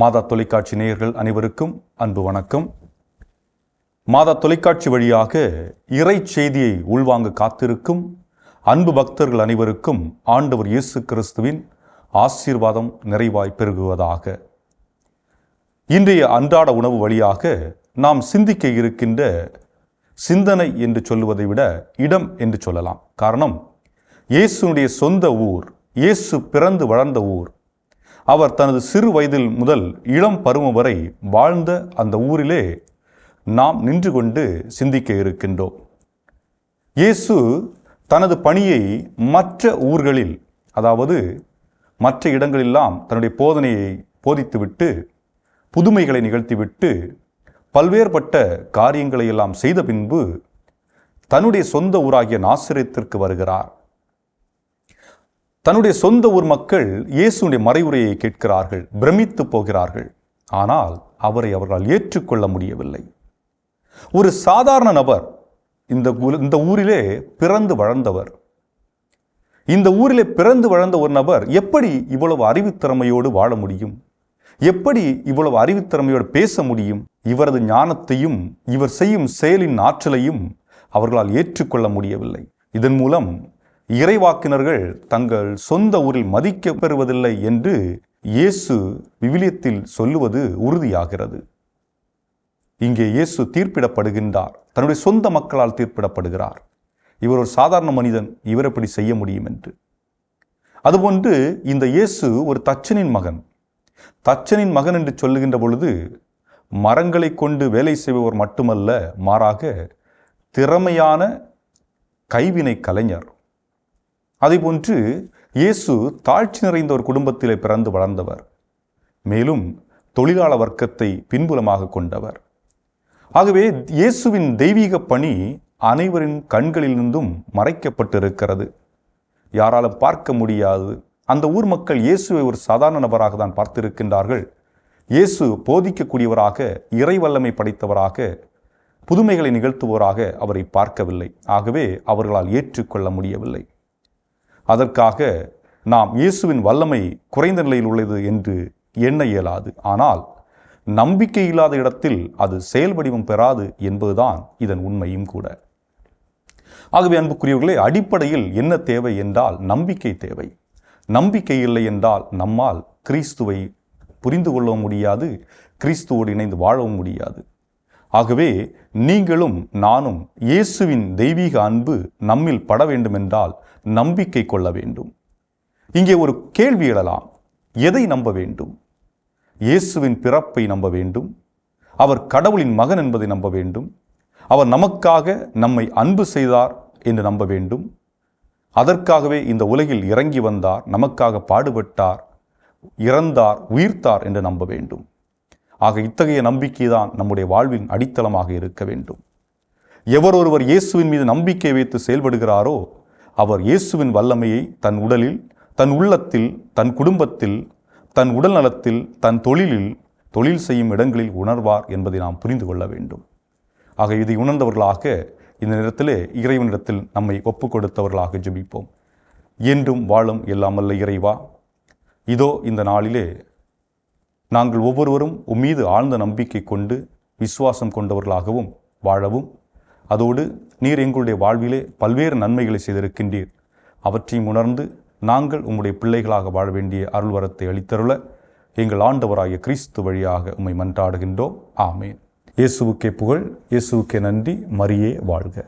மாதா தொலைக்காட்சி நேயர்கள் அனைவருக்கும் அன்பு வணக்கம். மாதா தொலைக்காட்சி வழியாக இறை செய்தியை உள்வாங்க காத்திருக்கும் அன்பு பக்தர்கள் அனைவருக்கும் ஆண்டவர் இயேசு கிறிஸ்துவின் ஆசீர்வாதம் நிறைவாய் பெருகுவதாக. இன்றைய அன்றாட உணவு வழியாக நாம் சிந்திக்க இருக்கின்ற சிந்தனை என்று சொல்லுவதை விட இடம் என்று சொல்லலாம். காரணம் இயேசுனுடைய சொந்த ஊர் இயேசு பிறந்து வளர்ந்த ஊர் அவர் தனது சிறு வயதில் முதல் இளம் பருவம் வரை வாழ்ந்த அந்த ஊரிலே நாம் நின்று கொண்டு சிந்திக்க இருக்கின்றோம். இயேசு தனது பணியை மற்ற ஊர்களில் அதாவது மற்ற இடங்களெல்லாம் தன்னுடைய போதனையை போதித்துவிட்டு புதுமைகளை நிகழ்த்திவிட்டு பல்வேறுபட்ட காரியங்களை எல்லாம் செய்த பின்பு தன்னுடைய சொந்த ஊராகிய நாசிரியத்திற்கு வருகிறார். தன்னுடைய சொந்த ஊர் மக்கள் இயேசுடைய மறைவுரையை கேட்கிறார்கள் பிரமித்து போகிறார்கள். ஆனால் அவரை அவர்களால் ஏற்றுக்கொள்ள முடியவில்லை. ஒரு சாதாரண நபர் இந்த இந்த ஊரிலே பிறந்து வளர்ந்தவர். இந்த ஊரிலே பிறந்து வளர்ந்த ஒரு நபர் எப்படி இவ்வளவு அறிவுத்திறமையோடு வாழ முடியும்? எப்படி இவ்வளவு அறிவுத்திறமையோடு பேச முடியும்? இவரது ஞானத்தையும் இவர் செய்யும் செயலின் ஆற்றலையும் அவர்களால் ஏற்றுக்கொள்ள முடியவில்லை. இதன் மூலம் இறைவாக்கினர்கள் தங்கள் சொந்த ஊரில் மதிக்க பெறுவதில்லை என்று இயேசு விவிலியத்தில் சொல்லுவது உறுதியாகிறது. இங்கே இயேசு தீர்ப்பிடப்படுகின்றார். தன்னுடைய சொந்த மக்களால் தீர்ப்பிடப்படுகிறார். இவர் ஒரு சாதாரண மனிதன் இவர் எப்படி செய்ய முடியும் என்று. அதுபோன்று இந்த இயேசு ஒரு தச்சனின் மகன். தச்சனின் மகன் என்று சொல்லுகின்ற பொழுது மரங்களை கொண்டு வேலை செய்பவர் மட்டுமல்ல மாறாக திறமையான கைவினை கலைஞர். அதேபோன்று இயேசு தாழ்ச்சி நிறைந்த ஒரு குடும்பத்திலே பிறந்து வளர்ந்தவர். மேலும் தொழிலாள வர்க்கத்தை பின்புலமாக கொண்டவர். ஆகவே இயேசுவின் தெய்வீக பணி அனைவரின் கண்களிலிருந்தும் மறைக்கப்பட்டிருக்கிறது. யாராலும் பார்க்க முடியாது. அந்த ஊர் மக்கள் இயேசுவை ஒரு சாதாரண நபராக தான் பார்த்திருக்கின்றார்கள். இயேசு போதிக்கக்கூடியவராக இறை வல்லமை படைத்தவராக புதுமைகளை நிகழ்த்துவோராக அவரை பார்க்கவில்லை. ஆகவே அவர்களால் ஏற்றுக்கொள்ள முடியவில்லை. அதற்காக நாம் இயேசுவின் வல்லமை குறைந்த நிலையில் உள்ளது என்று எண்ண இயலாது. ஆனால் நம்பிக்கை இல்லாத இடத்தில் அது செயல் வடிவம் பெறாது என்பதுதான் இதன் உண்மையும் கூட. ஆகவே அன்புக்குரியவர்களே அடிப்படையில் என்ன தேவை என்றால் நம்பிக்கை தேவை. நம்பிக்கை இல்லை என்றால் நம்மால் கிறிஸ்துவை புரிந்து கொள்ளவும் முடியாது கிறிஸ்துவோடு இணைந்து வாழவும் முடியாது. ஆகவே நீங்களும் நானும் இயேசுவின் தெய்வீக அன்பு நம்மில் பட வேண்டுமென்றால் நம்பிக்கை கொள்ள வேண்டும். இங்கே ஒரு கேள்வி எழலாம். எதை நம்ப வேண்டும்? இயேசுவின் பிறப்பை நம்ப வேண்டும்? அவர் கடவுளின் மகன் என்பதை நம்ப வேண்டும்? அவர் நமக்காக நம்மை அன்பு செய்தார் என்று நம்ப வேண்டும்? அதற்காகவே இந்த உலகில் இறங்கி வந்தார் நமக்காக பாடுபட்டார் இறந்தார் உயிர்த்தார் என்று நம்ப வேண்டும். ஆக இத்தகைய நம்பிக்கை தான் நம்முடைய வாழ்வின் அடித்தளமாக இருக்க வேண்டும். எவர் ஒருவர் இயேசுவின் மீது நம்பிக்கை வைத்து செயல்படுகிறாரோ அவர் இயேசுவின் வல்லமையை தன் உடலில் தன் உள்ளத்தில் தன் குடும்பத்தில் தன் உடல் நலத்தில் தன் தொழிலில் தொழில் செய்யும் இடங்களில் உணர்வார் என்பதை நாம் புரிந்து கொள்ள வேண்டும். ஆக இதை உணர்ந்தவர்களாக இந்த நேரத்திலே இறைவனிடத்தில் நம்மை ஒப்பு கொடுத்தவர்களாக ஜெபிப்போம். என்றும் வாழும் எல்லாமல்ல இறைவா. இதோ இந்த நாளிலே நாங்கள் ஒவ்வொருவரும் உம்மீது ஆழ்ந்த நம்பிக்கை கொண்டு விசுவாசம் கொண்டவர்களாகவும் வாழவும் அதோடு நீர் எங்களுடைய வாழ்விலே பல்வேறு நன்மைகளை செய்திருக்கின்றீர். அவற்றையும் உணர்ந்து நாங்கள் உம்முடைய பிள்ளைகளாக வாழ வேண்டிய அருள்வரத்தை அளித்தருள எங்கள் ஆண்டவராகிய கிறிஸ்து வழியாக உம்மை மன்றாடுகின்றோம். ஆமேன். இயேசுவுக்கே புகழ் இயேசுவுக்கே நன்றி. மரியே வாழ்க.